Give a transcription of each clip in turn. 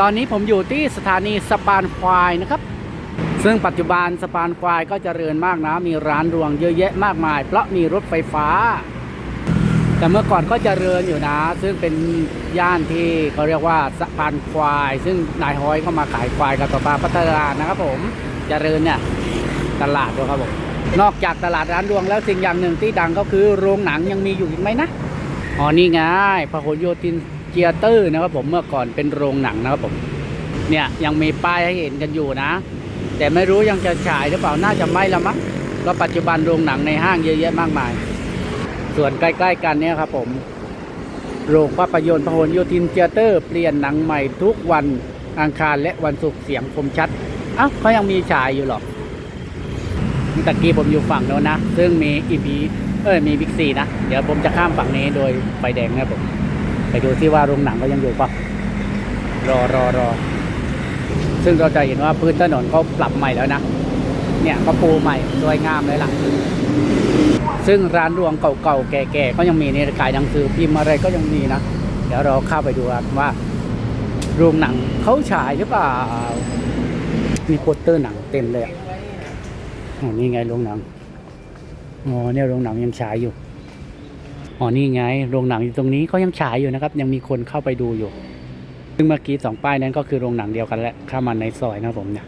ตอนนี้ผมอยู่ที่สถานีสะพานควายนะครับ ซึ่งปัจจุบันสะพานควายก็จเจริญมากนะ มีร้านรวงเยอะแยะมากมาย เพราะมีรถไฟฟ้า แต่เมื่อก่อนก็จเจริญอยู่นะ ซึ่งเป็นย่านที่เขาเรียกว่าสะพานควาย ซึ่งนายฮอยก็มาขายควายกับปลาปลาพัฒนานะครับ ผมจเจริญเนี่ยตลาดด้วยครับผมนอกจากตลาดร้านรวงแล้วสิ่งอย่างหนึ่งที่ดังก็คือโรงหนังยังมีอยู่อีกไหมนะอ๋อนี่ไงพหลโยธิน เจียเตอร์นะครับผมเมื่อก่อนเป็นโรงหนังนะครับผมเนี่ยยังมีป้ายให้เห็นกันอยู่นะ แต่ไม่รู้ยังจะฉายหรือเปล่าน่าจะไม่ละมั้งเพราะปัจจุบันโรงหนังในห้างเยอะแยะมากมาย ส่วนใกล้ๆกันเนี่ยครับผมโรงภาพยนตร์พหลโยธินเจียเตอร์เปลี่ยนหนังใหม่ทุกวันอังคารและวันศุกร์เสียงคมชัดอ้าวเขายังมีฉายอยู่หรอตะกี้ผมอยู่ฝั่งโน้นนะ ซึ่งมีอีพีเอ้ยมีบิ๊กซีนะ เดี๋ยวผมจะข้ามฝั่งนี้โดยไฟแดงนะผม ไปดูที่ว่าโรงหนังก็ยังอยู่ปะรอรอรอซึ่งเราจะเห็นว่าพื้นถนนเขาปรับใหม่แล้วนะ เนี่ยเขาปูใหม่สวยงามเลยล่ะ ซึ่งร้านรวงเก่าๆแก่ๆก็ยังมีในขายหนังสือพิมพ์อะไรก็ยังมีนะ เดี๋ยวเราเข้าไปดูกันว่าโรงหนังเขาฉายหรือเปล่า มีโปสเตอร์หนังเต็มเลยอะอ๋อนี่ไงโรงหนัง อ๋อเนี่ยโรงหนังยังฉายอยู่ อ๋อนี่ไงโรงหนังอยู่ตรงนี้เขายังฉายอยู่นะครับ ยังมีคนเข้าไปดูอยู่ ซึ่งเมื่อกี้สองป้ายนั้นก็คือโรงหนังเดียวกันแหละเข้ามาในซอยนะผมเนี่ย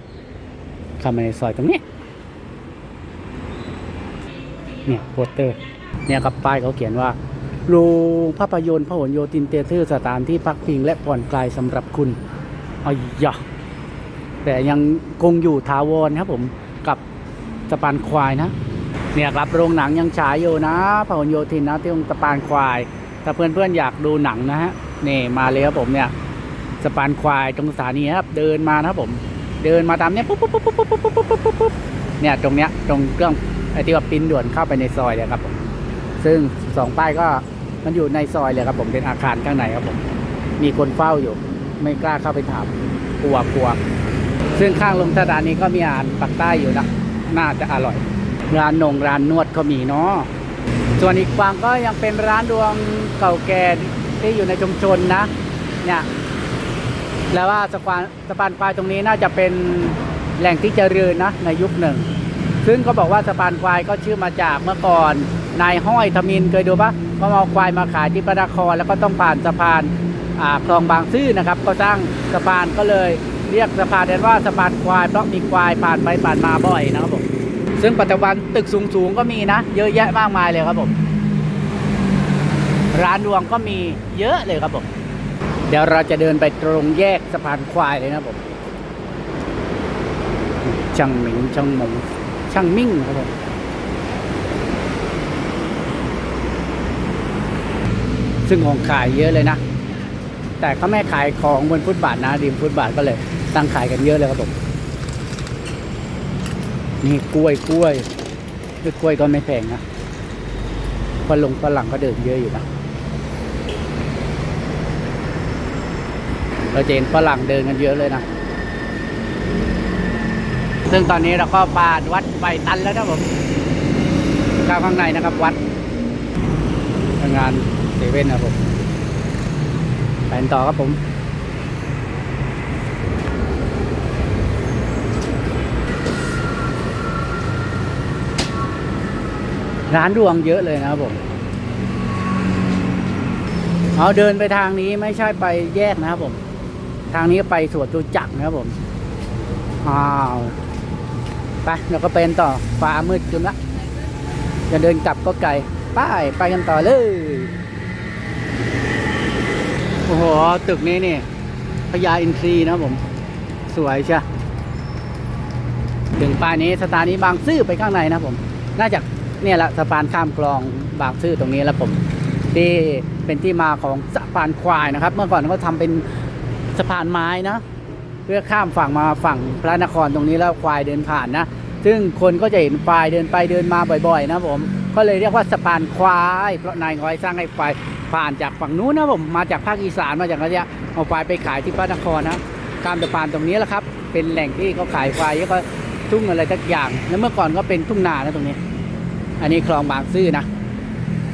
เข้ามาในซอยตรงนี้ เนี่ยโปสเตอร์ เนี่ยครับป้ายเขาเขียนว่าโรงภาพยนตร์พหลโยธินเตเตอร์สถานที่พักพิงและผ่อนคลายสำหรับคุณอ๋อยะแต่ยังคงอยู่ทาวรครับผมกับสะพานควายนะ เนี่ยครับโรงหนังยังฉายอยู่นะพหลโยธินนะที่ตรงสะพานควาย ถ้าเพื่อนๆอยากดูหนังนะฮะนี่มาเลยครับผมเนี่ยสะพานควายตรงสถานีครับเดินมานะครับผม เดินมาตามเนี้ยปุ๊บปุ๊บปุ๊บปุ๊บปุ๊บปุ๊บปุ๊บปุ๊บปุ๊บปุ๊บเนี่ยตรงเนี้ยตรงเครื่องไอที่ว่าปิ้นด่วนเข้าไปในซอยเลยครับผมซึ่งสองป้ายก็มันอยู่ในซอยเลยครับผมเป็นอาคารข้างในครับผม มีคนเฝ้าอยู่ ไม่กล้าเข้าไปถามกลัวกลัวซึ่งข้างลงสถานีก็มีอาหารปักใต้อยู่นะน่าจะอร่อย ร้านนงร้านนวดก็มีเนาะส่วนอีกฝั่งก็ยังเป็นร้านดวงเก่าแก่ที่อยู่ในชุมชนนะเนี่ยแล้วว่าสะพานสะพานควายตรงนี้น่าจะเป็นแหล่งที่เจริญนะในยุคหนึ่ง ซึ่งก็บอกว่าสะพานควายก็ชื่อมาจากเมื่อก่อนนายห้อยทมินเคยดูปะก็เอาควายมาขายที่พระนครแล้วก็ต้องผ่านสะพานคลองบางซื่อนะครับ ก็สร้างสะพานก็เลยเรียกสะพานนั้นว่าสะพานควายเพราะมีควายผ่านไปผ่านมาบ่อยนะครับผม ซึ่งปัจจุบันตึกสูงๆก็มีนะ เยอะแยะมากมายเลยครับผม ร้านรวงก็มีเยอะเลยครับผม เดี๋ยวเราจะเดินไปตรงแยกสะพานควายเลยนะครับผม ช่างหมิงช่างหมงช่างมิ่งครับผมซึ่งของขายเยอะเลยนะ แต่ก็ไม่ขายของบนฟุตบาทนะริมฟุตบาทก็เลยตั้งขายกันเยอะเลยครับผม นี่กล้วยกล้วยด้วยกล้วยก็ไม่แพงนะฝรั่งฝรั่งก็เดินเยอะอยู่นะเราจะเห็นฝรั่งเดินกันเยอะเลยนะ ซึ่งตอนนี้เราก็ผ่านวัดใบตันแล้วนะผมเข้าข้างในนะครับวัดทำงานเซเว่นนะผมไปกันต่อครับผม ร้านรวงเยอะเลยนะครับผมเอาเดินไปทางนี้ไม่ใช่ไปแยกนะครับผม ทางนี้ไปสวนตุจักรนะครับผมอ้าวไปเราก็เป็นต่อฟ้ามืดจนละจะเดินกลับก็ไกลไปไปกันต่อเลยโอ้โหตึกนี้นี่พญาอินทรีย์นะครับผม สวยใช่ถึงป้ายนี้สถานีบางซื่อไปข้างในนะผม น่าจะ เนี่ยแหละสะพานข้ามคลองบางซื่อตรงนี้แล้วผมที่เป็นที่มาของสะพานควายนะครับ เมื่อก่อนเขาทำเป็นสะพานไม้นะ เพื่อข้ามฝั่งมาฝั่งพระนครตรงนี้แล้วควายเดินผ่านนะ ซึ่งคนก็จะเห็นควายเดินไปเดินมาบ่อยๆ นะผมก็เลยเรียกว่าสะพานควาย เพราะนายน้อยสร้างให้ควายผ่านจากฝั่งนู้นนะผมมาจากภาคอีสานมาจากอะไรเนี่ยเอาควายไปขายที่พระนครนะข้ามสะพานตรงนี้แหละครับ เป็นแหล่งที่เขาขายควายแล้วก็ทุ่งอะไรทักอย่าง แล้วเมื่อก่อนก็เป็นทุ่งนานะตรงนี้ อันนี้คลองบางซื่อนะ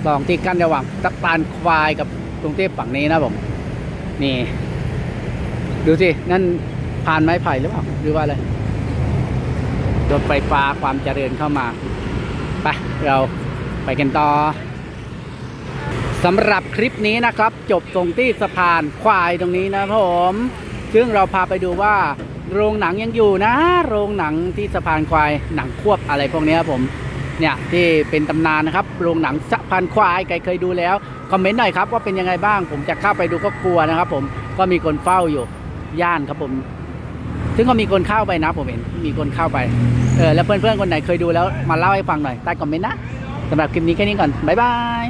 คลองที่กั้นระหว่างสะพานควายกับกรุงเทพฝั่งนี้นะผมนี่ ดูสิ นั่นผ่านไม้ไผ่หรือเปล่าหรือว่าอะไรรถไฟฟ้าความเจริญเข้ามาไปเราไปกันต่อสำหรับคลิปนี้นะครับ จบตรงที่สะพานควายตรงนี้นะผมซึ่งเราพาไปดูว่า โรงหนังยังอยู่นะ โรงหนังที่สะพานควายหนังควบอะไรพวกนี้ครับผม เนี่ยที่เป็นตำนานนะครับโรงหนังสะพานควายใครเคยดูแล้วคอมเมนต์หน่อยครับว่าเป็นยังไงบ้าง ผมจะเข้าไปดูก็กลัวนะครับ ผมก็มีคนเฝ้าอยู่ย่านครับผม ซึ่งก็มีคนเข้าไปนะ ผมเห็นมีคนเข้าไปเออแล้วเพื่อนๆคนไหนเคยดูแล้วมาเล่าให้ฟังหน่อยใต้คอมเมนต์นะสำหรับคลิปนี้แค่นี้ก่อนบ๊ายบาย